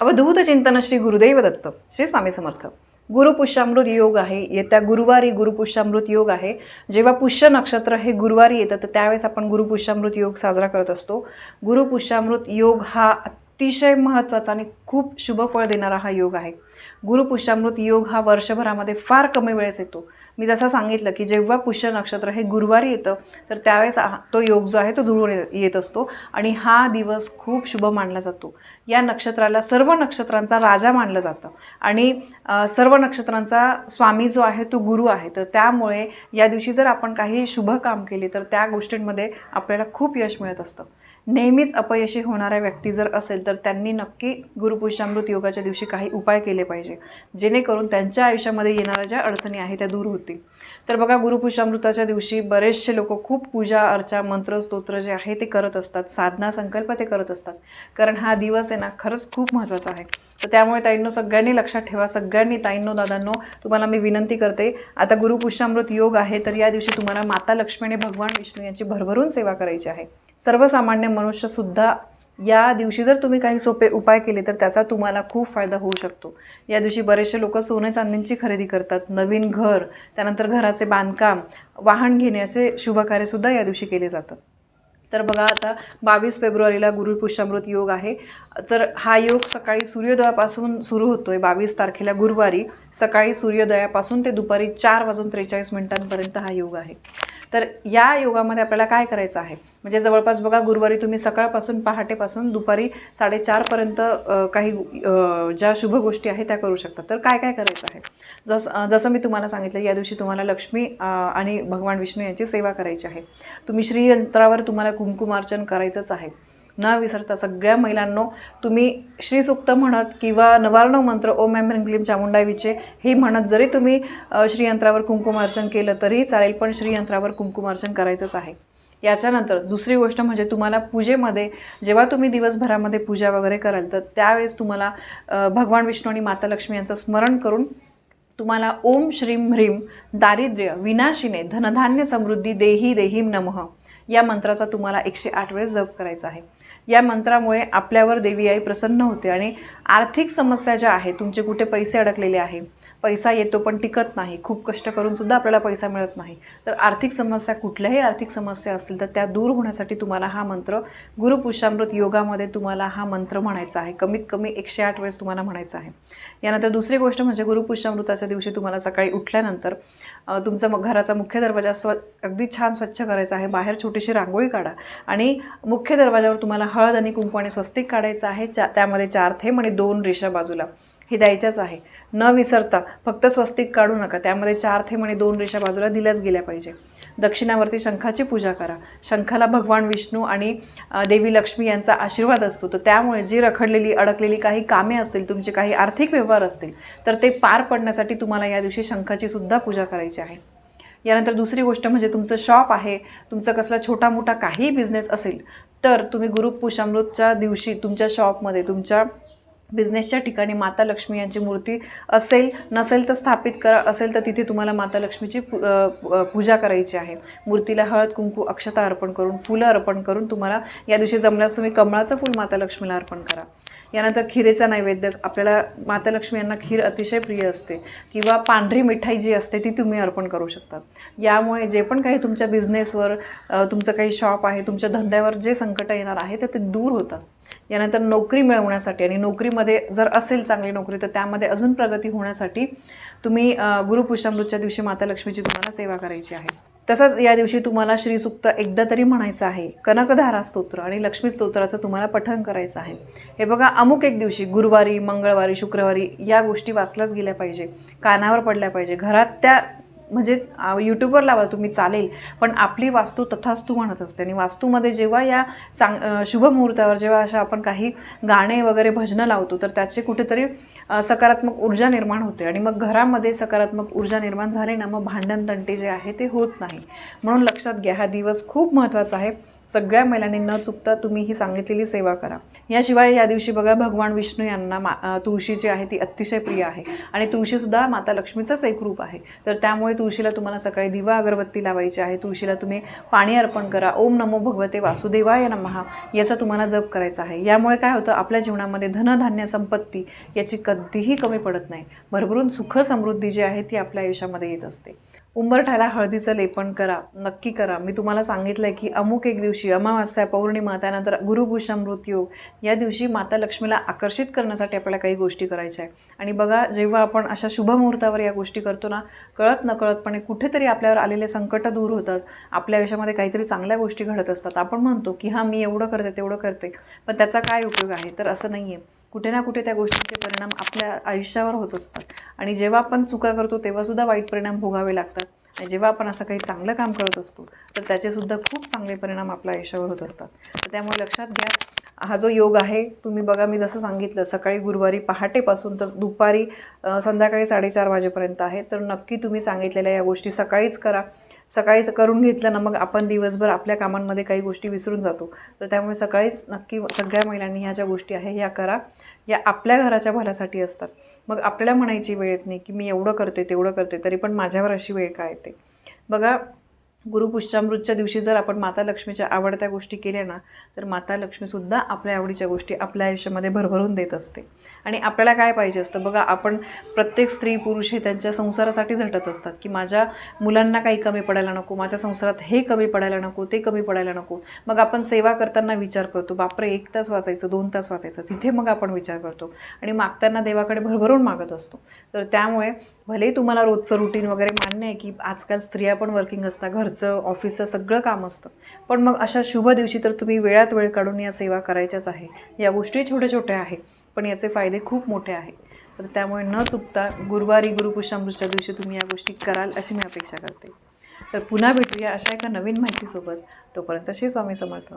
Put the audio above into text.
अवधूत चिंतन श्री गुरुदैव दत्त श्री स्वामी समर्थ. गुरुपुष्यामृत योग आहे येत्या गुरुवारी गुरुपुष्यामृत योग आहे. जेव्हा पुष्य नक्षत्र हे गुरुवारी येतं तर त्यावेळेस आपण गुरुपुष्यामृत योग साजरा करत असतो. गुरुपुष्यामृत योग हा अतिशय महत्त्वाचा आणि खूप शुभफळ देणारा हा योग आहे. गुरुपुष्यामृत योग हा वर्षभरामध्ये फार कमी वेळेस येतो. मी जसं सांगितलं की जेव्हा पुष्य नक्षत्र हे गुरुवारी येतं तर त्यावेळेस हा- तो योग जो आहे तो जुळून ये- येत असतो आणि हा दिवस खूप शुभ मानला जातो. या नक्षत्राला सर्व नक्षत्रांचा राजा मानलं जातं आणि सर्व नक्षत्रांचा स्वामी जो आहे तो गुरु आहे. तर त्यामुळे या दिवशी जर आपण काही शुभ काम केले तर त्या गोष्टींमध्ये आपल्याला खूप यश मिळत असतं. नेहमीच अपयशी होणाऱ्या व्यक्ती जर असेल तर त्यांनी नक्की गुरुपुष्यामृत योगाच्या दिवशी काही उपाय केले पाहिजे. जेणेकरून त्यांच्या आयुष्यामध्ये येणाऱ्या ज्या अडचणी आहेत त्या दूर होतील. तर बघा गुरुपुष्यामृताच्या दिवशी बरेचसे लोक खूप पूजा अर्चा मंत्र स्तोत्र जे आहे ते करत असतात. साधना संकल्प ते करत असतात. कारण हा दिवस आहे ना खरंच खूप महत्त्वाचा आहे. तर त्यामुळे ताईंनो सगळ्यांनी लक्षात ठेवा. सगळ्यांनी ताईंनो दादांनो तुम्हाला मी विनंती करते आता गुरुपुष्यामृत योग आहे तर या दिवशी तुम्हाला माता लक्ष्मी आणि भगवान विष्णू यांची भरभरून सेवा करायची आहे. सर्वसामान्य मनुष्यसुद्धा या दिवशी जर तुम्ही काही सोपे उपाय केले तर त्याचा तुम्हाला खूप फायदा होऊ शकतो. या दिवशी बरेचसे लोक सोने चांदींची खरेदी करतात. नवीन घर त्यानंतर घराचे बांधकाम वाहन घेणे असे शुभकार्यसुद्धा या दिवशी केले जातात. तर बघा आता बावीस फेब्रुवारीला गुरुपुष्यामृत योग आहे. तर हा योग सकाळी सूर्योदयापासून सुरू होतो आहे बावीस तारखेला गुरुवारी. सकाळी सूर्योदयापासून ते दुपारी चार वाजून त्रेचाळीस मिनिटांपर्यंत हा योग आहे. तर या योगामध्ये आपल्याला काय करायचं आहे? म्हणजे जवळपास बघा गुरुवारी तुम्ही सकाळपासून पहाटेपासून दुपारी साडेचारपर्यंत काही ज्या शुभ गोष्टी आहेत त्या करू शकता. तर काय काय करायचं आहे? जस जसं मी तुम्हाला सांगितलं या दिवशी तुम्हाला लक्ष्मी आणि भगवान विष्णू यांची सेवा करायची आहे. तुम्ही श्रीयंत्रावर तुम्हाला कुंकुमार्चन करायचंच आहे. न विसरता. सगळ्या महिलांनो तुम्ही श्रीसुक्त म्हणत किंवा नवार्णव मंत्र ओम एम क्लीम चामुंडा विचे हे म्हणत जरी तुम्ही श्रीयंत्रावर कुंकुमार्चन केलं तरीही चालेल पण श्रीयंत्रावर कुंकुमार्चन करायचंच आहे. याच्यानंतर दुसरी गोष्ट म्हणजे तुम्हाला पूजेमध्ये जेव्हा तुम्ही दिवसभरामध्ये पूजा वगैरे कराल तर त्यावेळेस तुम्हाला भगवान विष्णू आणि माता लक्ष्मी यांचं स्मरण करून तुम्हाला ओम श्रीम ह्रीम दारिद्र्य विनाशिने धनधान्य समृद्धी देही देहीम नमः या मंत्राचा तुम्हाला एकशे आठ वेळेस जप करायचा आहे. या मंत्रामुळे आपल्यावर देवी आई प्रसन्न होते आणि आर्थिक समस्या ज्या आहेत तुमचे कुठे पैसे अडकलेले आहे पैसा येतो पण टिकत नाही. खूप कष्ट करून सुद्धा आपल्याला पैसा मिळत नाही. तर आर्थिक समस्या कुठल्याही आर्थिक समस्या असतील तर त्या दूर होण्यासाठी तुम्हाला हा मंत्र गुरुपुष्यामृत योगामध्ये तुम्हाला हा मंत्र म्हणायचा आहे. कमीत कमी एकशे आठ वेळेस तुम्हाला म्हणायचा आहे. यानंतर दुसरी गोष्ट म्हणजे गुरुपुष्यामृताच्या दिवशी तुम्हाला सकाळी उठल्यानंतर तुमचा मग घराचा मुख्य दरवाजा स्व अगदी छान स्वच्छ करायचा आहे. बाहेर छोटीशी रांगोळी काढा आणि मुख्य दरवाजावर तुम्हाला हळद आणि कुंकू आणि स्वस्तिक काढायचं आहे. चा त्यामध्ये चार थेंब आणि दोन रेषा बाजूला. हे द्यायच्याच आहे. न विसरता फक्त स्वस्तिक काढू नका. त्यामध्ये चार थेंब आणि दोन रेषा बाजूला दिल्याच गेल्या पाहिजे. दक्षिणावरती शंखाची पूजा करा. शंखाला भगवान विष्णू आणि देवी लक्ष्मी यांचा आशीर्वाद असतो. तर त्यामुळे जी रखडलेली अडकलेली काही कामे असतील तुमचे काही आर्थिक व्यवहार असतील तर ते पार पडण्यासाठी तुम्हाला या दिवशी शंखाची सुद्धा पूजा करायची आहे. यानंतर दुसरी गोष्ट म्हणजे तुमचं शॉप आहे तुमचा कसला छोटा मोठा काही बिझनेस असेल तर तुम्ही गुरुपुषामृतच्या दिवशी तुमच्या शॉपमध्ये तुमच्या बिझनेसच्या ठिकाणी माता लक्ष्मी यांची मूर्ती असेल नसेल तर स्थापित करा असेल तर तिथे तुम्हाला माता लक्ष्मीची पू पूजा करायची आहे. मूर्तीला हळद कुंकू अक्षता अर्पण करून फुलं अर्पण करून तुम्हाला या दिवशी जमल्यास तुम्ही कमळाचं फूल माता लक्ष्मीला अर्पण करा. यानंतर खिरेचा नैवेद्य आपल्याला माता लक्ष्मी यांना खीर अतिशय प्रिय असते किंवा पांढरी मिठाई जी असते ती तुम्ही अर्पण करू शकतात यामुळे जे पण काही तुमच्या बिझनेसवर तुमचं काही शॉप आहे तुमच्या धंद्यावर जे संकट येणार आहे तर ते दूर होतात. यानंतर नोकरी मिळवण्यासाठी आणि नोकरीमध्ये जर असेल चांगली नोकरी तर त्यामध्ये अजून प्रगती होण्यासाठी तुम्ही अ, गुरुपुषामृतच्या दिवशी माता लक्ष्मीची तुम्हाला सेवा करायची आहे. तसंच या दिवशी तुम्हाला श्रीसुक्त एकदा तरी म्हणायचं आहे कनकधारा स्तोत्र आणि लक्ष्मी स्तोत्राचं तुम्हाला पठण करायचं आहे. हे बघा अमुक एक दिवशी गुरुवारी मंगळवारी शुक्रवारी या गोष्टी वाचल्याच गेल्या पाहिजे कानावर पडल्या पाहिजे. घरात त्या म्हणजे यूट्यूबवर लावा तुम्ही चालेल. पण आपली वास्तू तथास्तू म्हणत असते. आणि वास्तूमध्ये जेव्हा या चांग शुभमुहूर्तावर शुभ मुहूर्तावर जेव्हा अशा आपण काही गाणे वगैरे भजनं लावतो तर त्याचे कुठेतरी सकारात्मक ऊर्जा निर्माण होते. आणि मग घरामध्ये सकारात्मक ऊर्जा निर्माण झाली ना मग भांडण तंटे जे आहे ते होत नाही. म्हणून लक्षात घ्या हा दिवस खूप महत्त्वाचा आहे. सगळ्या महिलांनी न चुकता तुम्ही ही सांगितलेली सेवा करा. याशिवाय या दिवशी बघा भगवान विष्णू यांना मा तुळशी जी आहे ती अतिशय प्रिय आहे. आणि तुळशीसुद्धा माता लक्ष्मीचंच एक रूप आहे. तर त्यामुळे तुळशीला तुम्हाला सकाळी दिवा अगरबत्ती लावायची आहे. तुळशीला तुम्ही पाणी अर्पण करा. ओम नमो भगवते वासुदेवाय नमहा. याचा तुम्हाला जप करायचा आहे. यामुळे काय होतं आपल्या जीवनामध्ये धनधान्य संपत्ती याची कधीही कमी पडत नाही. भरभरून सुख समृद्धी जी आहे ती आपल्या आयुष्यामध्ये येत असते. उंबरठ्याला हळदीचं लेपन करा नक्की करा. मी तुम्हाला सांगितलं आहे की अमुक एक दिवशी अमावास्या पौर्णिमा त्यानंतर गुरुपुषामृत योग या दिवशी माता लक्ष्मीला आकर्षित करण्यासाठी आपल्याला काही गोष्टी करायच्या आहे आणि बघा जेव्हा आपण अशा शुभ मुहूर्तावर या गोष्टी करतो ना कळत नकळतपणे कुठेतरी आपल्यावर आलेले संकट दूर होतात. आपल्या आयुष्यामध्ये काहीतरी चांगल्या गोष्टी घडत असतात. आपण म्हणतो की हां मी एवढं करते तेवढं करते. पण त्याचा काय उपयोग आहे? तर असं नाही आहे कुठे ना कुठे त्या गोष्टींचे परिणाम आपल्या आयुष्यावर होत असतात. आणि जेव्हा आपण चुका करतो तेव्हासुद्धा वाईट परिणाम भोगावे लागतात. आणि जेव्हा आपण असं काही चांगलं काम करत असतो तर त्याचेसुद्धा खूप चांगले परिणाम आपल्या आयुष्यावर होत असतात. तर त्यामुळे लक्षात घ्या हा जो योग आहे तुम्ही बघा मी जसं सांगितलं सकाळी गुरुवारी पहाटेपासून तर दुपारी संध्याकाळी साडेचार वाजेपर्यंत आहे. तर नक्की तुम्ही सांगितलेल्या या गोष्टी सकाळीच करा. सकाळीच करून घेतलं ना मग आपण दिवसभर आपल्या कामांमध्ये काही गोष्टी विसरून जातो. तर त्यामुळे सकाळीच नक्की सगळ्या महिलांनी ह्या ज्या गोष्टी आहे ह्या करा. या आपल्या घराच्या भल्यासाठी असतात. मग आपल्याला म्हणायची वेळ येत नाही की मी एवढं करते तेवढं करते तरी पण माझ्यावर अशी वेळ काय येते? बघा गुरुपुष्चामृतच्या दिवशी जर आपण माता लक्ष्मीच्या आवडत्या गोष्टी केल्या ना तर माता लक्ष्मीसुद्धा आपल्या आवडीच्या गोष्टी आपल्या आयुष्यामध्ये भरभरून देत असते. आणि आपल्याला काय पाहिजे असतं? बघा आपण प्रत्येक स्त्री पुरुष हे त्यांच्या संसारासाठी झटत असतात की माझ्या मुलांना काही कमी पडायला नको माझ्या संसारात हे कमी पडायला नको ते कमी पडायला नको. मग आपण सेवा करताना विचार करतो बापरे एक तास वाचायचं दोन तास वाचायचं तिथे मग आपण विचार करतो. आणि मागताना देवाकडे भरभरून मागत असतो. तर त्यामुळे भले तुम्हाला रोजचं रुटीन वगैरे मान्य आहे की आजकाल स्त्रिया पण वर्किंग असतात घरचं ऑफिसचं सगळं काम असतं. पण मग अशा शुभ दिवशी तर तुम्ही वेळात वेळ काढून या सेवा करायच्याच आहे. या गोष्टी छोट्या छोट्या आहेत पण याचे फायदे खूप मोठे आहे तर त्यामुळे न चुकता गुरुवारी गुरुपुष्यामृतच्या दिवशी तुम्ही या गोष्टी कराल अशी मी अपेक्षा करते. तर पुन्हा भेटूया अशा एका नवीन माहितीसोबत. तोपर्यंत श्री स्वामी समर्थ.